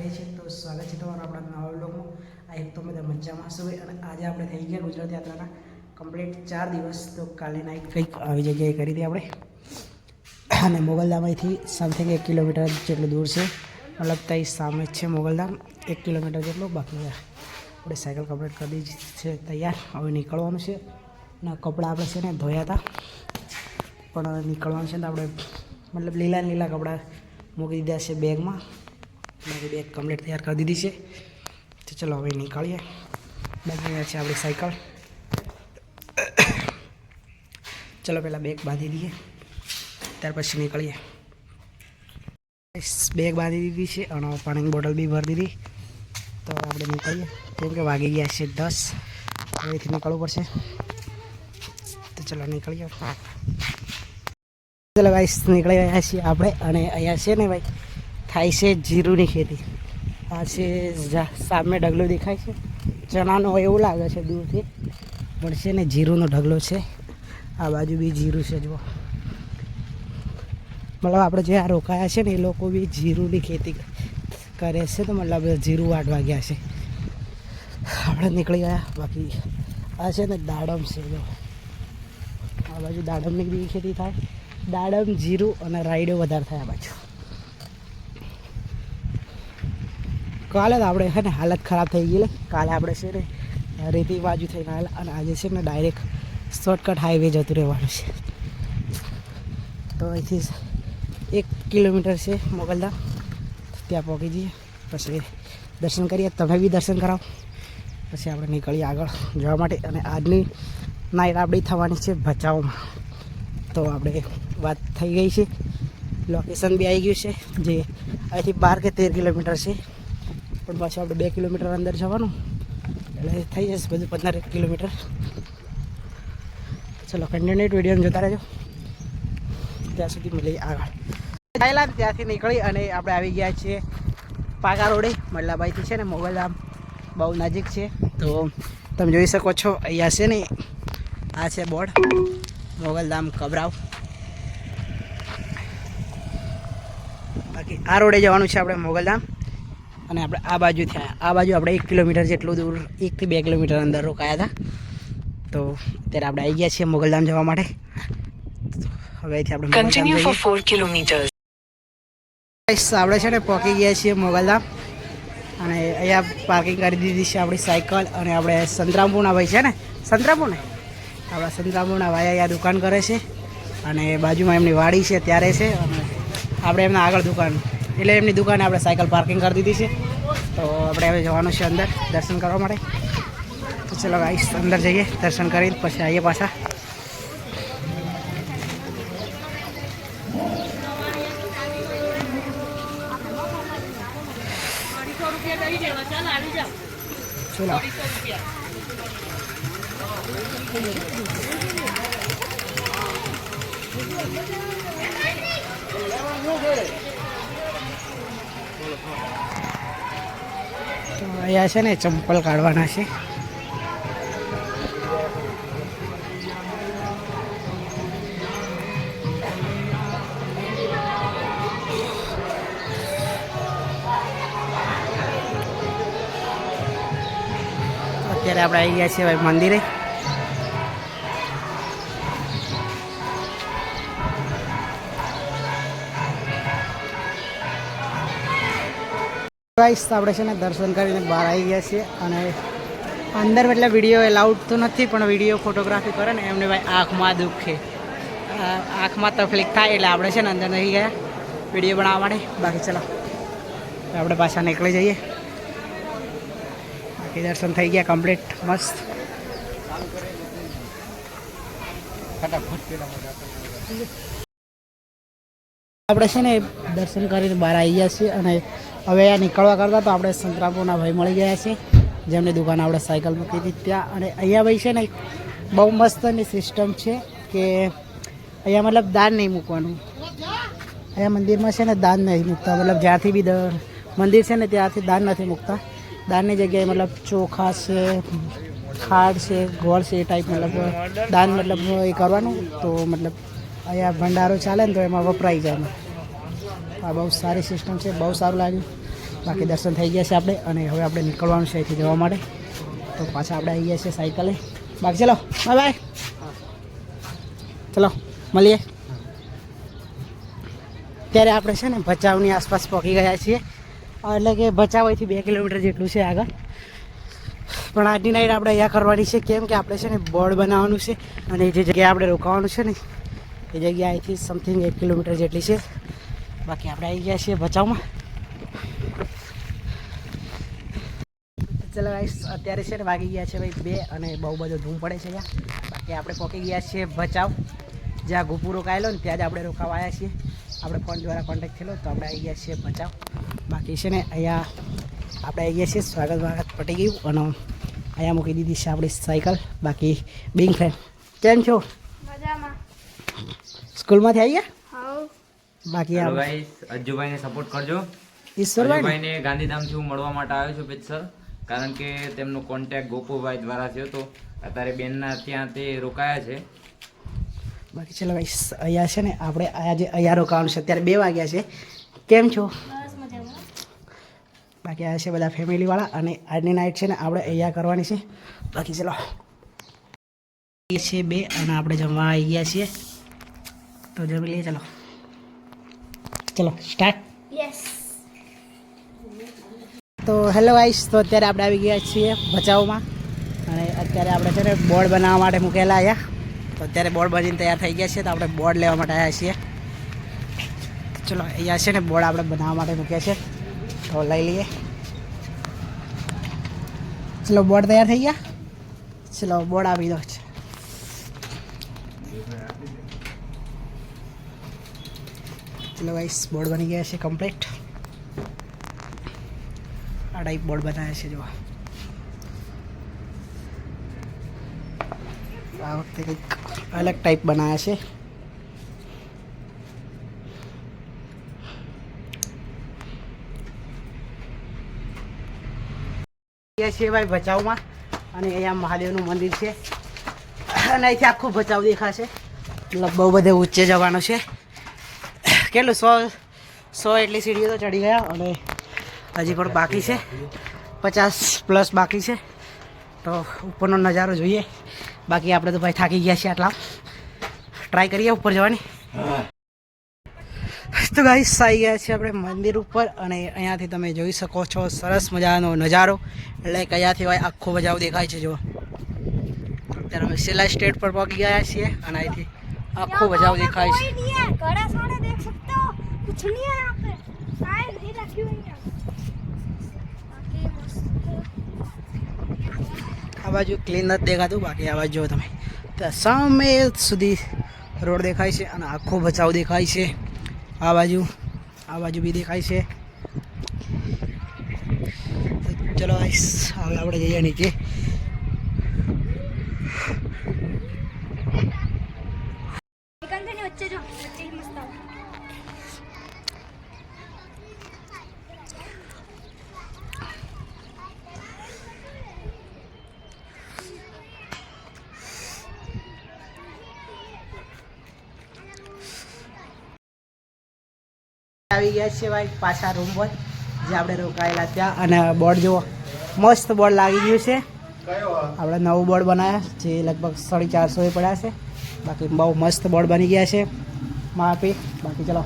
કરીએ છે તો સ્વાગત છે તમારું આપણા નવા બ્લોગમાં આ એક તો બધા મજામાં હશો અને આજે આપણે થઈ ગયા ગુજરાત યાત્રાના કમ્પ્લીટ ચાર દિવસ. તો કાલે નાઇટ કંઈક આવી જગ્યાએ કરી હતી આપણે. અને મોગલધામથી સમથિંગ એક કિલોમીટર જેટલું દૂર છે. મતલબ ત્યાં સામે જ છે મોગલધામ. એક કિલોમીટર જેટલું બાકી આપણે સાયકલ કમ્પ્લીટ કરી દીધી છે તૈયાર. હવે નીકળવાનું છે. અને કપડાં આપણે છે ને ધોયા હતા. પણ નીકળવાનું છે ને આપણે મતલબ લીલા લીલા કપડાં મૂકી દીધા છે બેગમાં બાકી બેગ કમ્પ્લીટ તૈયાર કરી દીધી છે. તો ચલો હવે નીકળીએ. બાકી છે આપણી સાયકલ. ચલો પહેલાં બેગ બાંધી દઈએ. ત્યાર પછી નીકળીએ. બેગ બાંધી દીધી છે અને પાણીની બોટલ બી ભરી દીધી. તો આપણે નીકળીએ. કેમ કે વાગી ગયા છે દસ. અહીંથી નીકળવું પડશે. તો ચલો નીકળીએ. ચલો ભાઈ નીકળી રહ્યા છીએ આપણે અને અહીંયા છે ને ભાઈ થાય છે જીરુની ખેતી. આ છે સામે ઢગલો દેખાય છે. ચણાનો હોય એવું લાગે છે દૂરથી. પણ છે ને જીરુનો ઢગલો છે. આ બાજુ બી જીરું છે, જુઓ. મતલબ આપણે જે આ રોકાયા છે ને એ લોકો બી જીરુની ખેતી કરે છે તો મતલબ જીરું વાટવા ગયા છે. આપણે નીકળી ગયા, બાકી આ છે ને દાડમ છે જો આ બાજુ દાડમની બી ખેતી થાય. દાડમ, જીરું અને રાયડો વધારે થાય આ બાજુ. કાલે તો આપણે છે ને હાલત ખરાબ થઈ ગઈ કાલે આપણે છે ને રેતી બાજુ થઈને આવેલા અને આજે છે ને ડાયરેક્ટ શોર્ટકટ હાઈવે જતું રહેવાનું છે. તો અહીંથી એક કિલોમીટર છે મોગલધામ. ત્યાં પહોંચી જઈએ. પછી દર્શન કરીએ. તમે બી દર્શન કરાવો. પછી આપણે નીકળીએ આગળ જવા માટે. અને આજની નાઇટ આપણી થવાની છે ભચાઉમાં. તો આપણે વાત થઈ ગઈ છે. લોકેશન બી આવી ગયું છે. જે અહીંથી બાર કે તેર કિલોમીટર છે. પણ પાછું આપણે બે કિલોમીટર અંદર જવાનું. એટલે થઈ જશે બધું પંદર કિલોમીટર. ચલો કન્ટિન્યુટ વીડિયો જોતા રહેજો. ત્યાં સુધી મળીએ આગળ. થયેલા ત્યાંથી નીકળી અને આપણે આવી ગયા છીએ પાકા રોડે, મલ્લાભાઈથી છે ને મોગલધામ બહુ નજીક છે. તો તમે જોઈ શકો છો, અહીંયા છે ને આ છે બોર્ડ મોગલધામ કબરાવ. બાકી આ રોડે જવાનું છે આપણે મોગલધામ અને આપણે આ બાજુ થયા. આ બાજુ આપણે એક કિલોમીટર જેટલું દૂર એકથી બે કિલોમીટર અંદર રોકાયા હતા. તો અત્યારે આપણે આવી ગયા છીએ મોગલધામ જવા માટે. હવે અહીંથી આપણે મોગલધામ Continue for જઈએ. 4 kilometers. Guys, આપણે છે ને પહોંચી ગયા છીએ મોગલધામ. અને અહીંયા પાર્કિંગ કરી દીધી છે આપણી સાયકલ અને આપણે સંતરામપુરના ભાઈ છે ને? સંતરામપુર ને? આપણા સંતરામપુરના ભાઈ અહીંયા દુકાન કરે છે. અને બાજુમાં એમની વાડી છે ત્યારે છે. અને આપણે એમના આગળ દુકાન એટલે એમની દુકાને આપણે સાયકલ પાર્કિંગ કરી દીધી છે. તો આપણે હવે જવાનું છે અંદર દર્શન કરવા માટે. તો ચલો ગાઈસ અંદર જઈએ, દર્શન કરી પછી આવીએ પાછા. ચલો. તો અહીંયા છે ને ચંપલ કાઢવાના છે. અત્યારે આપણે આવી ગયા છીએ ભાઈ મંદિરે. આપણે છે ને દર્શન કરીને બહાર આવી ગયા છીએ અને અંદર એટલે વીડિયો એલાઉડ તો નથી, પણ વીડિયો ફોટોગ્રાફી કરે ને, એમને ભાઈ આંખમાં દુખે. આંખમાં તકલીફ થાય એટલે આપણે છે ને અંદર નહીં ગયા વીડિયો બનાવવા માટે. બાકી ચલો, આપણે પાછા નીકળી જઈએ. બાકી દર્શન થઈ ગયા કમ્પ્લીટ મસ્ત. આપણે છે ને દર્શન કરીને બહાર આવી ગયા છીએ અને હવે અહીંયા નીકળવા કરતાં તો આપણે સંતરાપુરના ભાઈ મળી ગયા છે જેમની દુકાન આપણે સાયકલ મૂકી હતી ત્યાં. અને અહીંયા ભાઈ છે ને બહુ મસ્તની સિસ્ટમ છે કે અહીંયા મતલબ દાન નહીં મૂકવાનું. અહીંયા મંદિરમાં છે ને દાન નહીં મૂકતા. મતલબ જ્યાંથી બી મંદિર છે ને ત્યાંથી દાન નથી મૂકતા. દાનની જગ્યાએ મતલબ ચોખા છે, ખાડ છે, ગોળ છે એ ટાઈપ મતલબ દાન મતલબ એ કરવાનું. તો મતલબ અહીંયા ભંડારો ચાલે ને તો એમાં વપરાઈ જાય આ બહુ સારી સિસ્ટમ છે, બહુ સારું લાગ્યું. બાકી દર્શન થઈ ગયા છે આપણે અને હવે આપણે નીકળવાનું છે અહીંથી જવા માટે. તો પાછા આપણે આવી ગયા છીએ સાયકલે. બાકી ચલો, બાય બાય. ચલો, મળીએ. ત્યારે આપણે છે ને ભચાઉની આસપાસ પહોંચી ગયા છીએ. એટલે કે ભચાઉ અહીંથી બે કિલોમીટર જેટલું છે આગળ. પણ આજની નાઈટ આપણે અહીંયા કરવાની છે. કેમ કે આપણે છે ને બોર્ડ બનાવવાનું છે અને જે જગ્યાએ આપણે રોકાવાનું છે ને એ જગ્યા અહીંથી સમથિંગ એક કિલોમીટર જેટલી છે. બાકી આપણે આવી ગયા છીએ ભચાઉમાં. ચલો ગાઈસ અત્યારે છે ને વાગી ગયા છે ભાઈ બે અને બહુ બધો ધૂમ પડે છે અહીંયા. બાકી આપણે પહોંચી ગયા છીએ ભચાઉ. જ્યાં ગુપુ રોકાયેલો ને ત્યાં જ આપણે રોકાવા આવ્યા છીએ. આપણે ફોન દ્વારા કોન્ટેક્ટ થયેલો, તો આપણે આવી ગયા છીએ ભચાઉ. બાકી છે ને અહીંયા આપણે આવી ગયા છીએ, સ્વાગત વાગત પટી ગયું. અને અહીંયા મૂકી દીધી છે આપણી સાયકલ. બાકી બિંગ ફ્રેન્ડ કેમ છો? સ્કૂલમાંથી આવી ગયા? બાકી હેલો આ ગાઈસ અજ્જુભાઈને સપોર્ટ કરજો. ઈશ્વરભાઈ ને? ગાંધીધામથી હું મળવા માટે આવ્યો છું પેચસર કારણ કે તેમનો કોન્ટેક્ટ ગોપુભાઈ દ્વારા થયો તો અત્યારે બેનના ત્યાં તે રોકાયા છે. બાકી ચલો ભાઈ અહીંયા છે ને આપણે આજે અહીંયા રોકાવાનું છે. અત્યારે બે વાગ્યા છે. કેમ છો? બાકી આ છે બધા ફેમિલીવાળા અને આજની નાઇટ છે ને આપણે અહીંયા કરવાની છે. બાકી ચલો. એ છે બે અને આપણે જમવા આવી ગયા છીએ. તો જમી લઈએ ચલો ચલો સ્ટાર્ટ યસ તો હેલો આઈશ તો અત્યારે આપણે આવી ગયા છીએ ભચાઉમાં. અને અત્યારે આપણે છે ને બોર્ડ બનાવવા માટે મૂકેલા અહીંયા તો અત્યારે બોર્ડ બનીને તૈયાર થઈ ગયા છે તો આપણે બોર્ડ લેવા માટે આવ્યા છીએ. ચલો અહીંયા છે ને બોર્ડ આપણે બનાવવા માટે મૂક્યા છે. તો લઈ લઈએ. ચલો બોર્ડ તૈયાર થઈ ગયા? ચલો બોર્ડ આપી દો છે ચલો ગાઈસ બોર્ડ બની ગયા છે કમ્પ્લીટ આ ટાઈપ બોર્ડ બનાવ્યા છે જોવા આ વખતે કંઈક અલગ ટાઈપ બનાવ્યા છે. છે ભાઈ ભચાઉમાં અને અહીંયા મહાદેવનું મંદિર છે. અને અહીંથી આખું ભચાઉ દેખાશે. મતલબ બહુ બધે ઊંચે જવાનું છે. કેટલું સો સો એટલી સીડીઓ તો ચડી ગયા અને હજી પણ બાકી છે. પચાસ પ્લસ બાકી છે. તો ઉપરનો નજારો જોઈએ. બાકી આપણે તો ભાઈ થાકી ગયા છીએ આટલા. ટ્રાય કરીએ ઉપર જવાની. તો ગાઈસ આવી ગયા છીએ આપણે મંદિર ઉપર અને અહીંયાથી તમે જોઈ શકો છો સરસ મજાનો નજારો. એટલે અહીંયાથી ભાઈ આખો બજાવ દેખાય છે જો અત્યારે અમે સિલાઈ સ્ટેટ પર પહોંચી ગયા છીએ અને અહીંથી આખો બજાવ દેખાય છે. कोई नहीं है घड़ा साढ़े देख सकते हो कुछ नहीं है यहाँ पे साइड नहीं रखी हुई है बाकी मस्त આ બાજુ ક્લીન નથી દેખાતું બાકી આ બાજુ જો તમે ત્યાં સામે સુધી રોડ દેખાય છે અને આખો બચાવ દેખાય છે આ બાજુ આ બાજુ બી દેખાય છે તો ચલો guys, હવે આપણે જઈએ નીચે આવી ગયા છે ભાઈ. પાછા રૂમ પર જે આપણે રોકાયેલા ત્યાં. અને બોર્ડ જુઓ મસ્ત બોર્ડ લાગી ગયું છે. આપણે નવું બોર્ડ બનાવ્યા જે લગભગ સાડી ચારસો એ પડ્યા છે. બાકી બહુ મસ્ત બોર્ડ બની ગયા છે. માપી બાકી ચલો.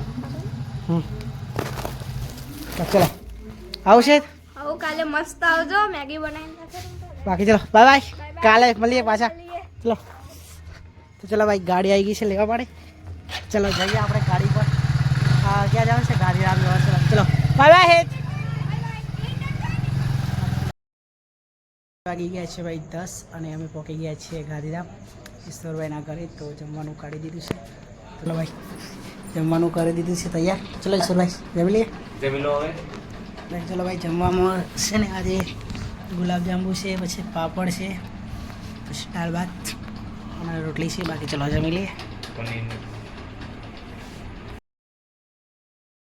હમ. ચલો. આવશે? આવું કાલે મસ્ત આવજો. મેગી બનાવીને બાકી ચલો. Bye bye. કાલે મળીએ પાછા. ચલો. તો ચલો ભાઈ ગાડી આવી ગઈ છે લેવા માટે. ચલો જઈએ આપણે ક્યાં જવાનું છે ગાડી રામ જવાનું છે. ચલો બાય બાય હેત. વાગી ગયા છે ભાઈ દસ અને અમે પહોંચી ગયા છીએ ગાંધીધામ ઈશ્વરભાઈના ઘરે તો જમવાનું કાઢી દીધું છે. ચલો ભાઈ જમવાનું કરી દીધું છે તૈયાર. ચલો ઈશ્વરભાઈ જમી લઈએ? જમી લો હવે. ચલો ભાઈ જમવામાં છે ને આજે ગુલાબજાંબુ છે પછી પાપડ છે પછી દાળ ભાત અને રોટલી છે. બાકી ચલો જમી લઈએ.